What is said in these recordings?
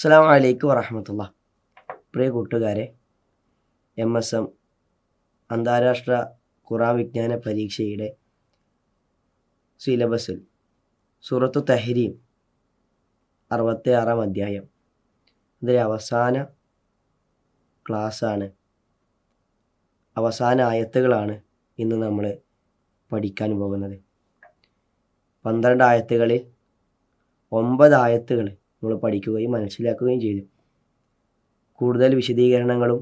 അസ്സാം വലൈക്കും വറഹമത്തുള്ള. പ്രിയ കൂട്ടുകാരെ എം എസ് എം അന്താരാഷ്ട്ര ഖുറാൻ വിജ്ഞാന പരീക്ഷയുടെ സിലബസിൽ സൂറത്തു തഹരീം അറുപത്തി ആറാം അധ്യായം. ഇതിലെ അവസാന ക്ലാസ്സാണ്. അവസാന ആയത്തുകളാണ് ഇന്ന് നമ്മൾ പഠിക്കാൻ പോകുന്നത്. പന്ത്രണ്ട് ആയത്തുകളിൽ ഒമ്പത് ആയത്തുകൾ നമ്മൾ പഠിക്കുകയും മനസ്സിലാക്കുകയും ചെയ്തു. കൂടുതൽ വിശദീകരണങ്ങളും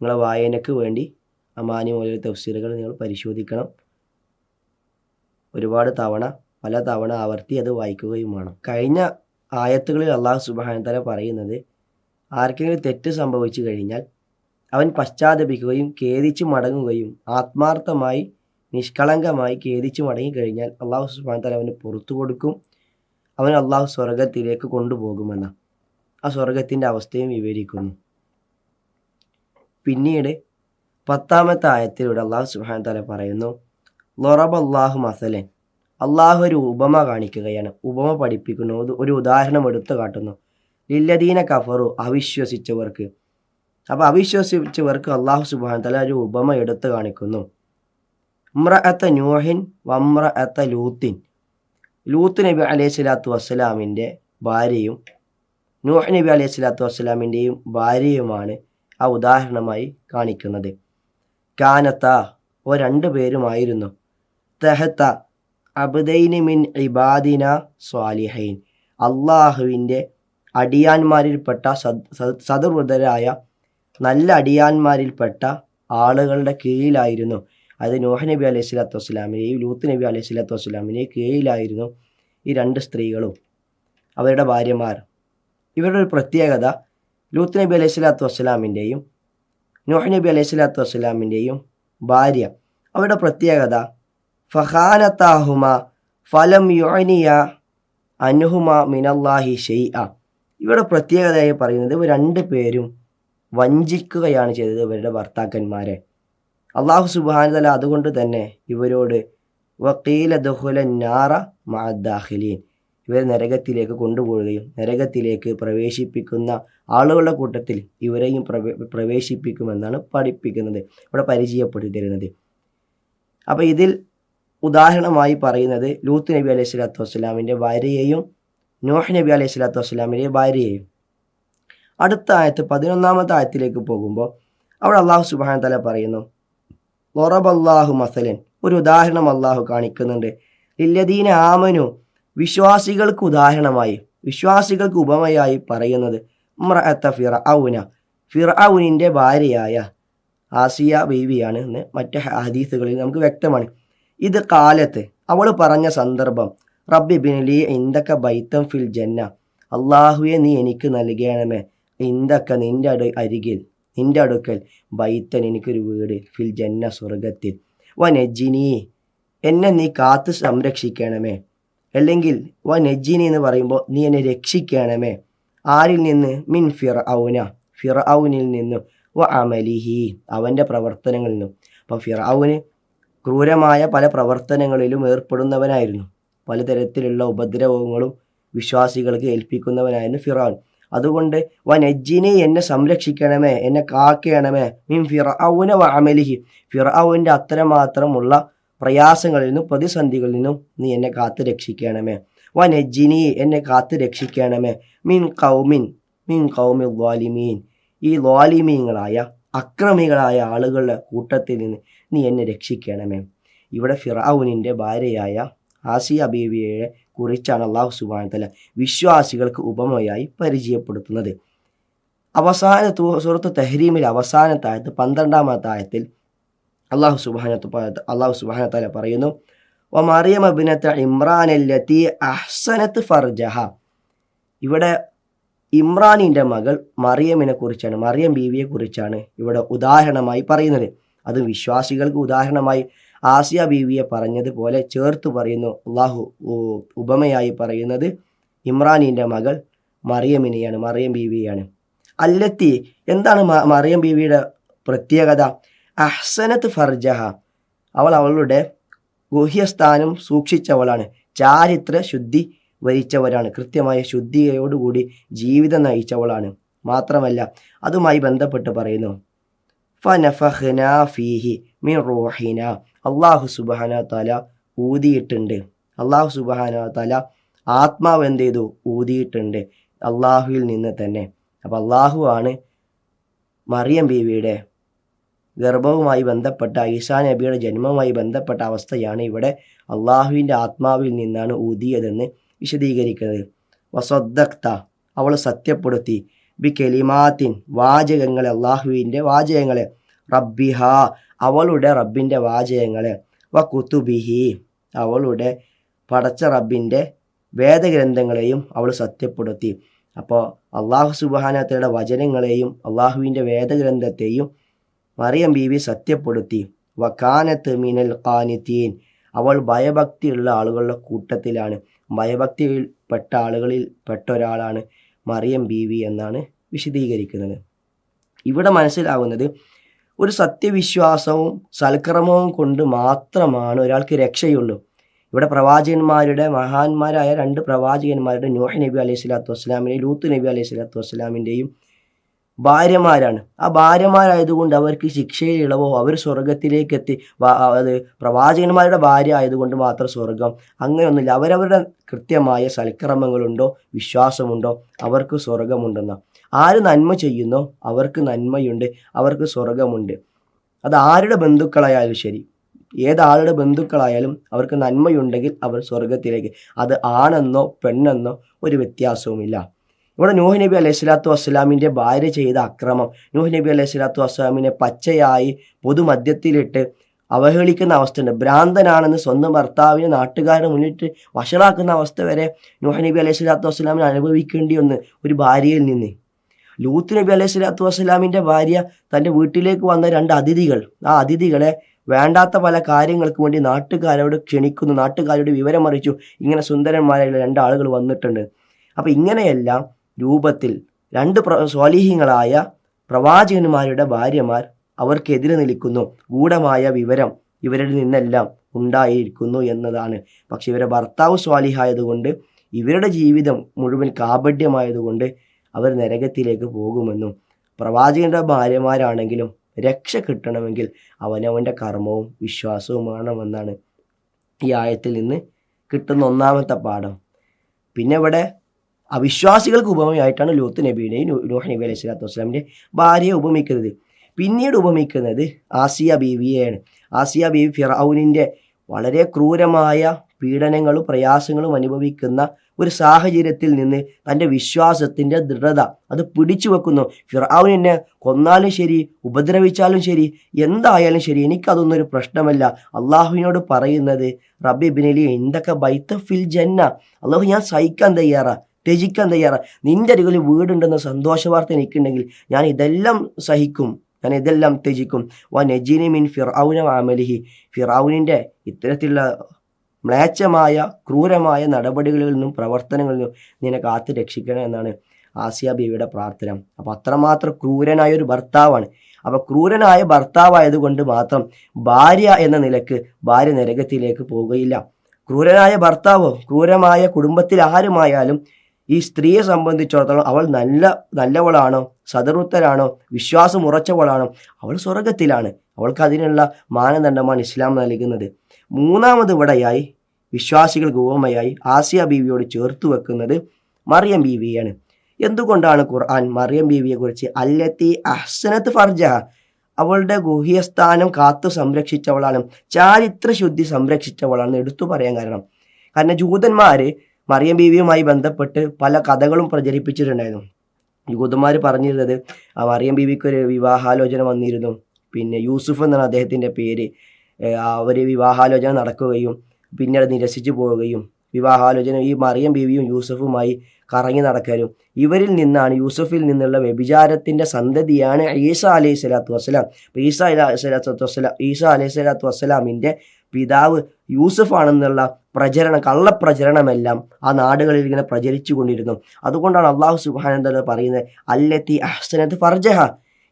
നിങ്ങളെ വായനയ്ക്ക് വേണ്ടി അമാനി മുതൽ തഫ്സീറുകൾ നിങ്ങൾ പരിശോധിക്കണം. ഒരുപാട് തവണ പല തവണ ആവർത്തി അത് വായിക്കുകയും വേണം. കഴിഞ്ഞ ആയത്തുകളിൽ അള്ളാഹു സുബാനത്തല പറയുന്നത് ആർക്കെങ്കിലും തെറ്റ് സംഭവിച്ചു കഴിഞ്ഞാൽ അവൻ പശ്ചാത്തപിക്കുകയും ഖേദിച്ചു മടങ്ങുകയും ആത്മാർത്ഥമായി നിഷ്കളങ്കമായി ഖേദിച്ചു മടങ്ങിക്കഴിഞ്ഞാൽ അള്ളാഹു സുബാനത്തല അവന് പുറത്തു കൊടുക്കും. അവൻ അള്ളാഹു സ്വർഗത്തിലേക്ക് കൊണ്ടുപോകുമെന്ന. ആ സ്വർഗത്തിന്റെ അവസ്ഥയും വിവരിക്കുന്നു. പിന്നീട് പത്താമത്തെ ആയത്തിലൂടെ അള്ളാഹു സുഹാൻ തല പറയുന്നു ലൊറബ് അള്ളാഹു മസലൻ. അള്ളാഹു ഒരു ഉപമ കാണിക്കുകയാണ്. ഉപമ പഠിപ്പിക്കുന്നു. ഒരു- ഉദാഹരണം എടുത്തു കാട്ടുന്നു. ലില്ലദീന കഫറു അവിശ്വസിച്ചവർക്ക്. അപ്പോൾ അവിശ്വസിച്ചവർക്ക് അള്ളാഹു സുബാൻ തല ഒരു ഉപമ എടുത്തു കാണിക്കുന്നു. മ്ര അത്ത ന്യൂഹിൻ വമ്ര അത്ത ലൂത്തിൻ. ലൂത്ത് നബി അലൈഹി സ്വലാത്തു വസ്സലാമിന്റെ ഭാര്യയും നൂഹ് നബി അലൈഹി സ്വലാത്തു വസ്സലാമിന്റെയും ഭാര്യയുമാണ് ആ ഉദാഹരണമായി കാണിക്കുന്നത്. കാനത്ത ഓ രണ്ടു പേരുമായിരുന്നു. തെഹത്ത അബ്ദൈനി മിൻ ഇബാദിന സ്വാലിഹൈൻ. അള്ളാഹുവിന്റെ അടിയാന്മാരിൽപ്പെട്ട സദ് സദ് സദൃതരായ നല്ല അടിയാന്മാരിൽപ്പെട്ട ആളുകളുടെ കീഴിലായിരുന്നു. അത് നോഹ നബി അലൈഹി സ്വലാത്തു വസ്സലാമിനെയും ലൂത്ത് നബി അലൈഹി സ്വലാത്തു വസ്സലാമിനെയും കീഴിലായിരുന്നു ഈ രണ്ട് സ്ത്രീകളും. അവരുടെ ഭാര്യമാർ. ഇവരുടെ ഒരു പ്രത്യേകത ലൂത്ത് നബി അലൈഹി സ്വലാത്തു വസ്സലാമിന്റെയും നോഹ നബി അലൈഹി സ്വലാത്തു വസ്സലാമിന്റെയും ഭാര്യ. അവരുടെ പ്രത്യേകത ഫഹാനത്താഹുമ ഫലം യുഅനിയ അനുഹുമ മിനല്ലാഹി ഷെയ്അ ഇവരുടെ പ്രത്യേകതയായി പറയുന്നത് ഇവർ രണ്ട് പേരും വഞ്ചിക്കുകയാണ് ചെയ്തത് ഇവരുടെ ഭർത്താക്കന്മാരെ. അള്ളാഹു സുബാനുതല അതുകൊണ്ട് തന്നെ ഇവരോട് വക്കീല ഇവരെ നരകത്തിലേക്ക് കൊണ്ടുപോവുകയും നരകത്തിലേക്ക് പ്രവേശിപ്പിക്കുന്ന ആളുകളുടെ കൂട്ടത്തിൽ ഇവരെയും പ്രവേ പ്രവേശിപ്പിക്കുമെന്നാണ് പഠിപ്പിക്കുന്നത് ഇവിടെ പരിചയപ്പെടുത്തി തരുന്നത് അപ്പോൾ ഇതിൽ ഉദാഹരണമായി പറയുന്നത് ലൂത്ത് നബി അലൈഹി സ്വലാത്തു വസ്സലാമിന്റെ ഭാര്യയെയും നോഹ് നബി അലൈഹി സ്വലാത്തു വസ്സലാമിന്റെ ഭാര്യയെയും. അടുത്ത ആയത്ത് പതിനൊന്നാമത്തെ ആയത്തിലേക്ക് പോകുമ്പോൾ അവിടെ അള്ളാഹു സുബാന തല പറയുന്നു ലൊറബല്ലാഹു മസലൻ ഒരു ഉദാഹരണം അള്ളാഹു കാണിക്കുന്നുണ്ട്. ലില്ലദീന ആമനു വിശ്വാസികൾക്ക് ഉദാഹരണമായി വിശ്വാസികൾക്ക് ഉപമയായി പറയുന്നത് മ്രഅത്ത ഫിറ ഔന ഫിറ ഔനിന്റെ ഭാര്യയായ ആസിയ ബീവിയാണ് എന്ന് മറ്റ് ഹദീസുകളിൽ നമുക്ക് വ്യക്തമാണ്. ഇത് കാലത്ത് അവൾ പറഞ്ഞ സന്ദർഭം റബ്ബി ബിനലി ഇന്തൊക്കെ ബൈത്തം ഫിൽ ജന്ന അള്ളാഹുവെ നീ എനിക്ക് നൽകണമേ ഇന്തൊക്കെ നിന്റെ അരികിൽ. നിന്റെ അടുക്കൽ ബൈത്തൻ എനിക്കൊരു വീട്. ഫിൽ ജന്ന സ്വർഗത്തിൽ വ നെജിനി എന്നെ നീ കാത്ത് സംരക്ഷിക്കണമേ. അല്ലെങ്കിൽ വ നെജിനി എന്ന് പറയുമ്പോൾ നീ എന്നെ രക്ഷിക്കണമേ. ആരിൽ നിന്ന്? മിൻ ഫിർ ഔന ഫിർ ഔനിൽ നിന്നും. വ അമലിഹി അവന്റെ പ്രവർത്തനങ്ങളിൽ നിന്നും. അപ്പം ഫിർ ഔന് ക്രൂരമായ പല പ്രവർത്തനങ്ങളിലും ഏർപ്പെടുന്നവനായിരുന്നു. പലതരത്തിലുള്ള ഉപദ്രവങ്ങളും വിശ്വാസികൾക്ക് ഏൽപ്പിക്കുന്നവനായിരുന്നു ഫിറൌൻ. അതുകൊണ്ട് വൻ നെജ്ജിനെ എന്നെ സംരക്ഷിക്കണമേ എന്നെ കാക്കണമേ മീൻ ഫിറൌന വ അമലിഹി. അത്രമാത്രമുള്ള പ്രയാസങ്ങളിൽ നിന്നും പ്രതിസന്ധികളിൽ നിന്നും നീ എന്നെ കാത്തു രക്ഷിക്കണമേ. വൻ നെജ്ജിനി എന്നെ കാത്തു രക്ഷിക്കണമേ മീൻ കൗമിൻ മീൻ കൗമി വാലിമീൻ ഈ വാലിമീങ്ങളായ അക്രമികളായ ആളുകളുടെ കൂട്ടത്തിൽ നിന്ന് നീ എന്നെ രക്ഷിക്കണമേ. ഇവിടെ ഫിറാവുനിന്റെ ഭാര്യയായ ആസിയ ബീവിയെ കുറിച്ചാണ് അള്ളാഹു സുബാന തല വിശ്വാസികൾക്ക് ഉപമയായി പരിചയപ്പെടുത്തുന്നത്. അവസാന സുഹൃത്ത് തെഹ്രീമിൽ അവസാന അവസാനത്തെ ആയത്ത് പന്ത്രണ്ടാമത്തെ ആയത്തിൽ അള്ളാഹു സുബാന അള്ളാഹു സുബാന തല പറയുന്നു ഒ മറിയം അബിനത്ത ഇമ്രാനല്ലത്തി അഹ്സനത്ത് ഫർജഹ. ഇവിടെ ഇമ്രാനിന്റെ മകൾ മറിയമിനെ കുറിച്ചാണ് മറിയം ബീവിയെ കുറിച്ചാണ് ഇവിടെ ഉദാഹരണമായി പറയുന്നത്. അത് വിശ്വാസികൾക്ക് ഉദാഹരണമായി ആസിയ ബീവിയെ പറഞ്ഞതുപോലെ ചേർത്ത് പറയുന്നു. അള്ളാഹു ഉപമയായി പറയുന്നത് ഇമ്രാനിന്റെ മകൾ മറിയമിനെയാണ് മറിയം ബീവിയാണ് അല്ലത്തി എന്താണ് മറിയം ബീവിയുടെ പ്രത്യേകത? അഹ്സനത്ത് ഫർജഹ. അവൾ അവളുടെ ഗുഹ്യസ്ഥാനം സൂക്ഷിച്ചവളാണ്. ചാരിത്ര ശുദ്ധി വരിച്ചവരാണ്. കൃത്യമായ ശുദ്ധിയോടുകൂടി ജീവിതം നയിച്ചവളാണ്. മാത്രമല്ല അതുമായി ബന്ധപ്പെട്ട് പറയുന്നു. ഫനഫഹ്ന ഫീഹി മിൻ റൂഹിന. അള്ളാഹു സുബാന തല ഊതിയിട്ടുണ്ട്. അള്ളാഹു സുബാന തല ആത്മാവ് എന്ത് ചെയ്തു? ഊതിയിട്ടുണ്ട്. അള്ളാഹുവിൽ നിന്ന് തന്നെ. അപ്പം അള്ളാഹു ആണ് മറിയം ബീവിയുടെ ഗർഭവുമായി ബന്ധപ്പെട്ട ഈസാ നബിയുടെ ജന്മവുമായി ബന്ധപ്പെട്ട അവസ്ഥയാണ് ഇവിടെ അള്ളാഹുവിന്റെ ആത്മാവിൽ നിന്നാണ് ഊതിയതെന്ന് വിശദീകരിക്കുന്നത്. വസദ്ദക്ത അവൾ സത്യപ്പെടുത്തി. ബി കെലിമാത്തിൻ വാചകങ്ങളെ അള്ളാഹുവിന്റെ വാചകങ്ങളെ. റബ്ബിഹ അവളുടെ റബ്ബിന്റെ വാചകങ്ങളെ. വ കുത്തുബിഹി അവളുടെ പടച്ച റബ്ബിന്റെ വേദഗ്രന്ഥങ്ങളെയും അവൾ സത്യപ്പെടുത്തി. അപ്പോൾ അള്ളാഹു സുബാനത്തയുടെ വചനങ്ങളെയും അള്ളാഹുവിന്റെ വേദഗ്രന്ഥത്തെയും മറിയം ബീവി സത്യപ്പെടുത്തി. വക്കാനത്ത് മിനൽ ഖാനിത്തീൻ അവൾ ഭയഭക്തിയുള്ള ആളുകളുടെ കൂട്ടത്തിലാണ്. ഭയഭക്തിയിൽ പെട്ട ആളുകളിൽ പെട്ട ഒരാളാണ് മറിയം ബീവി എന്നാണ് വിശദീകരിക്കുന്നത്. ഇവിടെ മനസ്സിലാവുന്നത് ഒരു സത്യവിശ്വാസവും സൽക്രമവും കൊണ്ട് മാത്രമാണ് ഒരാൾക്ക് രക്ഷയുള്ളൂ. ഇവിടെ പ്രവാചകന്മാരുടെ മഹാന്മാരായ രണ്ട് പ്രവാചകന്മാരുടെ നോഹ് നബി അലൈഹി സ്വലാത്തു വസ്സലാമിന്റെയും ലൂത്ത് നബി അലൈഹി സ്വലാത്തു വസ്സലാമിന്റെയും ഭാര്യമാരാണ്. ആ ഭാര്യമാരായതുകൊണ്ട് അവർക്ക് ശിക്ഷയിൽ ഇളവോ അവർ സ്വർഗത്തിലേക്ക് എത്തി അത് പ്രവാചകന്മാരുടെ ഭാര്യ ആയതുകൊണ്ട് മാത്രം സ്വർഗം അങ്ങനെയൊന്നുമില്ല. അവരവരുടെ കൃത്യമായ സൽക്രമങ്ങളുണ്ടോ? വിശ്വാസമുണ്ടോ? അവർക്ക് സ്വർഗമുണ്ടെന്ന ആര് നന്മ ചെയ്യുന്നോ? അവർക്ക് നന്മയുണ്ട്. അവർക്ക് സ്വർഗമുണ്ട് അത് ആരുടെ ബന്ധുക്കളായാലും ശരി. ഏതാളുടെ ബന്ധുക്കളായാലും അവർക്ക് നന്മയുണ്ടെങ്കിൽ അവർ സ്വർഗത്തിലേക്ക് അത് ആണെന്നോ പെണ്ണെന്നോ ഒരു വ്യത്യാസവുമില്ല. ഇവിടെ നൂഹ് നബി അലൈഹി സ്വലാത്തു വസ്സലാമിന്റെ ഭാര്യ ചെയ്ത അക്രമം. നൂഹ് നബി അലൈഹി സ്വലാത്തു വസ്സലാമിനെ പച്ചയായി പൊതുമധ്യത്തിലിട്ട് അവഹേളിക്കുന്ന അവസ്ഥയുണ്ട്. ഭ്രാന്തനാണെന്ന് സ്വന്തം ഭർത്താവിനെ നാട്ടുകാരുടെ മുന്നിട്ട് വഷളാക്കുന്ന അവസ്ഥ വരെ നൂഹ് നബി അലൈഹി സ്വലാത്തു വസ്സലാമിന് അനുഭവിക്കേണ്ടി വന്ന് ഒരു ഭാര്യയിൽ നിന്ന്. ലൂത്ത് നബി അലൈഹി സ്വലാത്തു വസ്സലാമിന്റെ ഭാര്യ തന്റെ വീട്ടിലേക്ക് വന്ന രണ്ട് അതിഥികൾ. ആ അതിഥികളെ വേണ്ടാത്ത പല കാര്യങ്ങൾക്ക് വേണ്ടി നാട്ടുകാരോട് ക്ഷണിക്കുന്നു. നാട്ടുകാരോട് വിവരം അറിയിച്ചു ഇങ്ങനെ സുന്ദരന്മാരായുള്ള രണ്ടാളുകൾ വന്നിട്ടുണ്ട്. അപ്പം ഇങ്ങനെയെല്ലാം രൂപത്തിൽ രണ്ട് പ്ര സ്വാലിഹ്യങ്ങളായ പ്രവാചകന്മാരുടെ ഭാര്യമാർ അവർക്കെതിരെ നിൽക്കുന്നു. ഗൂഢമായ വിവരം ഇവരിൽ നിന്നെല്ലാം ഉണ്ടായിരിക്കുന്നു എന്നതാണ്. പക്ഷെ ഇവരെ ഭർത്താവ് സ്വാലിഹായതുകൊണ്ട് ഇവരുടെ ജീവിതം മുഴുവൻ കാപഡ്യമായതുകൊണ്ട് അവർ നരകത്തിലേക്ക് പോകുമെന്നും പ്രവാചകന്റെ ഭാര്യമാരാണെങ്കിലും രക്ഷ കിട്ടണമെങ്കിൽ അവനവന്റെ കർമ്മവും വിശ്വാസവും വേണമെന്നാണ് ഈ ആയത്തിൽ നിന്ന് കിട്ടുന്ന ഒന്നാമത്തെ പാഠം. പിന്നെ ഇവിടെ അവിശ്വാസികൾക്ക് ഉപമയായിട്ടാണ് ലൂത്ത് നബിയുടെയും നൂഹ് നബി അലൈഹി സ്വലാത്തു വസ്സലാമിന്റെ ഭാര്യയെ ഉപമിക്കുന്നത്. പിന്നീട് ഉപമിക്കുന്നത് ആസിയ ബീവിയെയാണ്. ആസിയ ബീവി ഫിറൌനിന്റെ വളരെ ക്രൂരമായ പീഡനങ്ങളും പ്രയാസങ്ങളും അനുഭവിക്കുന്ന ഒരു സാഹചര്യത്തിൽ നിന്ന് തന്റെ വിശ്വാസത്തിന്റെ ദൃഢത അത് പിടിച്ചു വെക്കുന്നു. ഫിറൌനിനെ കൊന്നാലും ശരി ഉപദ്രവിച്ചാലും ശരി എന്തായാലും ശരി എനിക്കതൊന്നും ഒരു പ്രശ്നമല്ല. അള്ളാഹുവിനോട് പറയുന്നത് റബ്ബി ബിനലി എന്തൊക്കെ ബൈത്ത ഫിൽ ജന്ന. അള്ളാഹു ഞാൻ സഹിക്കാൻ തയ്യാറാ. ത്യജിക്കാൻ തയ്യാറാണ് നിന്റെ അരികിൽ വീടുണ്ടെന്ന സന്തോഷ വാർത്ത എനിക്കുണ്ടെങ്കിൽ ഞാൻ ഇതെല്ലാം സഹിക്കും. ഞാൻ ഇതെല്ലാം ത്യജിക്കും. വ നജീനി മിൻ ഫിറൌന ആമലിഹി ഫിറൌനിന്റെ ഇത്തരത്തിലുള്ള മ്ലേച്ഛമായ ക്രൂരമായ നടപടികളിൽ നിന്നും പ്രവർത്തനങ്ങളിൽ നിന്നും നിന്നെ കാത്തു രക്ഷിക്കണം എന്നാണ് ആസിയ ബീവിയുടെ പ്രാർത്ഥന. അപ്പം അത്രമാത്രം ക്രൂരനായ ഒരു ഭർത്താവാണ്. അപ്പം ക്രൂരനായ ഭർത്താവായതുകൊണ്ട് മാത്രം ഭാര്യ എന്ന നിലയ്ക്ക് ഭാര്യ നരകത്തിലേക്ക് പോവുകയില്ല. ക്രൂരനായ ഭർത്താവോ ക്രൂരമായ കുടുംബത്തിൽ ആരുമായാലും ഈ സ്ത്രീയെ സംബന്ധിച്ചിടത്തോളം അവൾ നല്ല നല്ലവളാണോ? സദറുത്തരാണോ? വിശ്വാസം ഉറച്ചവളാണോ അവൾ സ്വർഗത്തിലാണ് അവൾക്ക് അതിനുള്ള മാനദണ്ഡമാണ് ഇസ്ലാം നൽകുന്നത്. മൂന്നാമത് ഇവിടെയായി വിശ്വാസികൾക്ക് ഉപമയായി ആസിയ ബീവിയോട് ചേർത്ത് വെക്കുന്നത് മറിയം ബീവിയാണ്. എന്തുകൊണ്ടാണ് ഖുർആൻ മറിയം ബീവിയെ കുറിച്ച് അല്ലത്തി അഹ്സനത്ത് ഫർജ അവളുടെ ഗുഹ്യസ്ഥാനം കാത്തു സംരക്ഷിച്ചവളാണ്. ചാരിത്ര ശുദ്ധി സംരക്ഷിച്ചവളാണെന്ന് എടുത്തു പറയാൻ കാരണം. കാരണം ജൂതന്മാര് മറിയം ബീവിയുമായി ബന്ധപ്പെട്ട് പല കഥകളും പ്രചരിപ്പിച്ചിട്ടുണ്ടായിരുന്നു. യൂദന്മാർ പറഞ്ഞിരുന്നത് ആ മറിയം ബീവിക്ക് ഒരു വിവാഹാലോചന വന്നിരുന്നു. പിന്നെ യൂസുഫ് എന്നാണ് അദ്ദേഹത്തിന്റെ പേര്. അവർ വിവാഹാലോചന നടക്കുകയും പിന്നീട് നിരസിച്ചു പോവുകയും വിവാഹാലോചന ഈ മറിയം ബീവിയും യൂസഫുമായി കറങ്ങി നടക്കലും. ഇവരിൽ നിന്നാണ് യൂസഫിൽ നിന്നുള്ള വ്യഭിചാരത്തിന്റെ സന്തതിയാണ് ഈസ അലൈഹി സ്വലാത്തു വസ്സലാം. ഈസ അലൈഹി സ്വലാത്തു വസ്സലാം ഈസ അലൈഹി സ്വലാത്തു വസ്സലാമിന്റെ പിതാവ് യൂസഫ് ആണെന്നുള്ള പ്രചരണം കള്ളപ്രചരണമെല്ലാം ആ നാടുകളിൽ ഇങ്ങനെ പ്രചരിച്ചു കൊണ്ടിരുന്നു അതുകൊണ്ടാണ് അള്ളാഹു സുബാനന്ദ പറയുന്നത് അല്ലത്തി അഹ്സനത്ത് ഫർജഹ.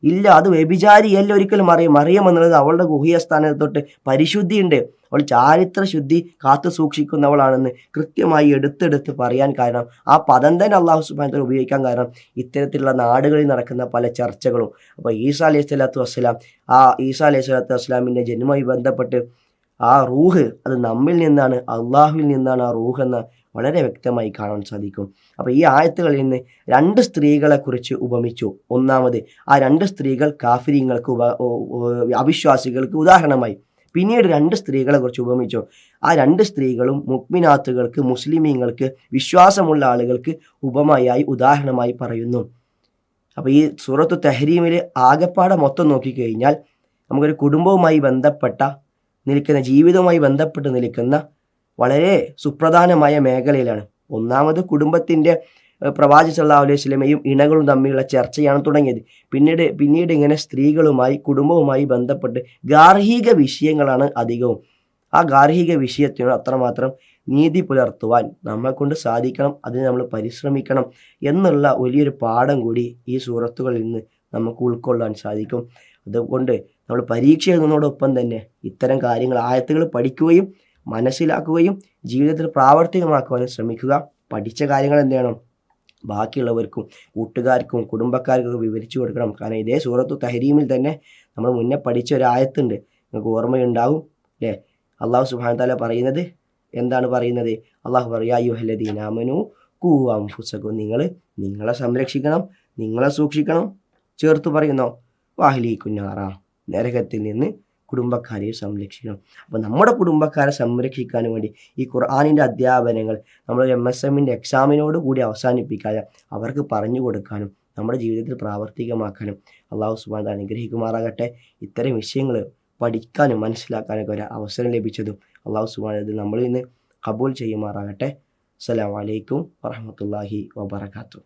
ഇല്ല അത് വ്യഭിചാരിയല്ല ഒരിക്കലും അറിയും അറിയാം എന്നുള്ളത് അവളുടെ ഗുഹ്യസ്ഥാനത്ത് തൊട്ട് പരിശുദ്ധിയുണ്ട്. അവൾ ചാരിത്ര ശുദ്ധി കാത്തു സൂക്ഷിക്കുന്നവളാണെന്ന് കൃത്യമായി എടുത്തെടുത്ത് പറയാൻ കാരണം ആ പദം തന്നെ അള്ളാഹു സുബാനത്തിൽ ഉപയോഗിക്കാൻ കാരണം ഇത്തരത്തിലുള്ള നാടുകളിൽ നടക്കുന്ന പല ചർച്ചകളും. അപ്പോൾ ഈസാ അലൈഹി സ്വലാത്തു വസ്സലാം ആ ഈസാ അലൈഹി സ്വലാത്തു വസ്സലാമിന്റെ ജന്മവുമായി ബന്ധപ്പെട്ട് ആ റൂഹ് അത് നമ്മിൽ നിന്നാണ് അള്ളാഹുവിൽ നിന്നാണ് ആ റൂഹ് എന്ന് വളരെ വ്യക്തമായി കാണാൻ സാധിക്കും. അപ്പോൾ ഈ ആയത്തുകളിൽ നിന്ന് രണ്ട് സ്ത്രീകളെ കുറിച്ച് ഉപമിച്ചു. ഒന്നാമത് ആ രണ്ട് സ്ത്രീകൾ കാഫിര്യങ്ങൾക്ക് അവിശ്വാസികൾക്ക് ഉദാഹരണമായി. പിന്നീട് രണ്ട് സ്ത്രീകളെ കുറിച്ച് ഉപമിച്ചു. ആ രണ്ട് സ്ത്രീകളും മുക്മിനാത്തുകൾക്ക് മുസ്ലിമീങ്ങൾക്ക് വിശ്വാസമുള്ള ആളുകൾക്ക് ഉപമയായി ഉദാഹരണമായി പറയുന്നു. അപ്പോൾ ഈ സൂറത്തു തെഹരീമിൽ ആകെപ്പാടെ മൊത്തം നോക്കിക്കഴിഞ്ഞാൽ നമുക്കൊരു കുടുംബവുമായി ബന്ധപ്പെട്ട നിൽക്കുന്ന ജീവിതവുമായി ബന്ധപ്പെട്ട് നിൽക്കുന്ന വളരെ സുപ്രധാനമായ മേഖലയിലാണ്. ഒന്നാമത് കുടുംബത്തിന്റെ പ്രവാചി സല്ലാ അലൈഹി വസല്ലമയും ഇണകളും തമ്മിലുള്ള ചർച്ചയാണ് തുടങ്ങിയത്. പിന്നീട് പിന്നീട് ഇങ്ങനെ സ്ത്രീകളുമായി കുടുംബവുമായി ബന്ധപ്പെട്ട് ഗാർഹിക വിഷയങ്ങളാണ് അധികവും. ആ ഗാർഹിക വിഷയത്തിനോട് അത്രമാത്രം നീതി പുലർത്തുവാൻ നമ്മെ കൊണ്ട് സാധിക്കണം അതിന് നമ്മൾ പരിശ്രമിക്കണം എന്നുള്ള വലിയൊരു പാഠം കൂടി ഈ സൂറത്തുകളിൽ നിന്ന് നമുക്ക് ഉൾക്കൊള്ളാൻ സാധിക്കും. അതുകൊണ്ട് നമ്മൾ പരീക്ഷ എഴുതുന്നതോടൊപ്പം തന്നെ ഇത്തരം കാര്യങ്ങൾ ആയത്തുകൾ പഠിക്കുകയും മനസ്സിലാക്കുകയും ജീവിതത്തിൽ പ്രാവർത്തികമാക്കുവാനും ശ്രമിക്കുക. പഠിച്ച കാര്യങ്ങൾ എന്ത് ചെയ്യണം? ബാക്കിയുള്ളവർക്കും കൂട്ടുകാർക്കും കുടുംബക്കാർക്കും വിവരിച്ചു കൊടുക്കണം. കാരണം ഇതേ സൂറത്തു തഹരീമിൽ തന്നെ നമ്മൾ മുന്നേ പഠിച്ച ഒരു ആയത്തുണ്ട്. നിങ്ങൾക്ക് ഓർമ്മയുണ്ടാവും അല്ലേ? അള്ളാഹു സുബാൻ താല പറയുന്നത് എന്താണ് പറയുന്നത്? അള്ളാഹു പറയാ യുഹലദീനാമനു കൂവാം ഫുസക്കും നിങ്ങൾ നിങ്ങളെ സംരക്ഷിക്കണം നിങ്ങളെ സൂക്ഷിക്കണം. ചേർത്ത് പറയുന്നോ? വാഹലി കുഞ്ഞാറ നരകത്തിൽ നിന്ന് കുടുംബക്കാരെ സംരക്ഷിക്കണം. അപ്പോൾ നമ്മുടെ കുടുംബക്കാരെ സംരക്ഷിക്കാൻ വേണ്ടി ഈ ഖുർആാനിന്റെ അധ്യാപനങ്ങൾ നമ്മൾ എം എസ് എമ്മിന്റെ എക്സാമിനോട് കൂടി അവസാനിപ്പിക്കാതെ അവർക്ക് പറഞ്ഞു കൊടുക്കാനും നമ്മുടെ ജീവിതത്തിൽ പ്രാവർത്തികമാക്കാനും അള്ളാഹു സുബാൻ അനുഗ്രഹിക്കുമാറാകട്ടെ. ഇത്തരം വിഷയങ്ങൾ പഠിക്കാനും മനസ്സിലാക്കാനൊക്കെ ഒരു അവസരം ലഭിച്ചതും അള്ളാഹു സുബാൻ ഇത് നമ്മളിൽ നിന്ന് കബൂൽ ചെയ്യുമാറാകട്ടെ. അസ്സലാമു അലൈക്കും വറഹമത്തല്ലാഹി വബർക്കാത്തു